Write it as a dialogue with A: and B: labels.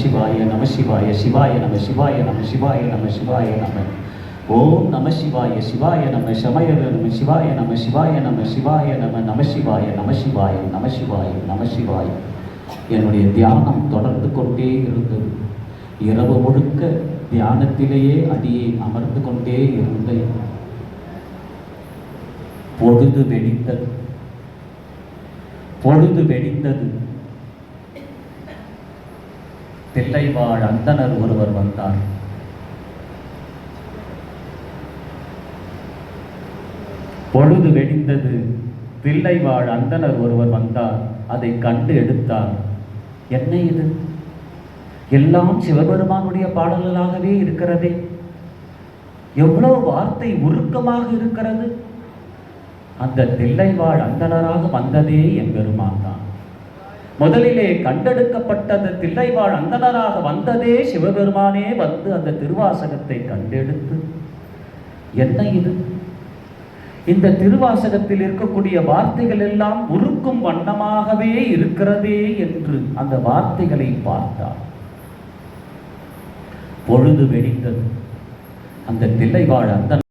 A: சிவாய நம சிவாய சிவாய நம சிவாய நம சிவாய நம சிவாய நம. ஓம் நம சிவாய சிவாய நம சமய நம சிவாய நம சிவாய நம சிவாய நம நம சிவாய நம சிவாய நம சிவாய நம சிவாய என்னுடைய தியானம் தொடர்ந்து கொண்டே இருந்தது. இரவு முழுக்க தியானத்திலேயே அடியே அமர்ந்து கொண்டே இருந்தேன். பொழுது வெடித்தது. பொழுது வெடித்தது. தில்லைவாழ் அந்தணர் ஒருவர் வந்தார். பொழுது வெடிந்தது. தில்லைவாழ் அந்தணர் ஒருவர் வந்தார். அதை கண்டு எடுத்தார். என்ன இது? எல்லாம் சிவபெருமானுடைய பாடல்களாகவே இருக்கிறதே. எவ்வளவு வார்த்தை உருக்கமாக இருக்கிறது. அந்த தில்லைவாழ் அந்தணராக வந்ததே என் பெருமான் தான். முதலிலே கண்டெடுக்கப்பட்ட அந்த தில்லைவாழ் அந்தணராக வந்ததே சிவபெருமானே வந்து அந்த திருவாசகத்தை கண்டெடுத்து. என்ன இது? இந்த திருவாசகத்தில் இருக்கக்கூடிய வார்த்தைகள் எல்லாம் உருக்கும் வண்ணமாகவே இருக்கிறதே என்று அந்த வார்த்தைகளை பார்த்தார். பொழுது வெடித்தது அந்த தில்லைவாழ் அந்த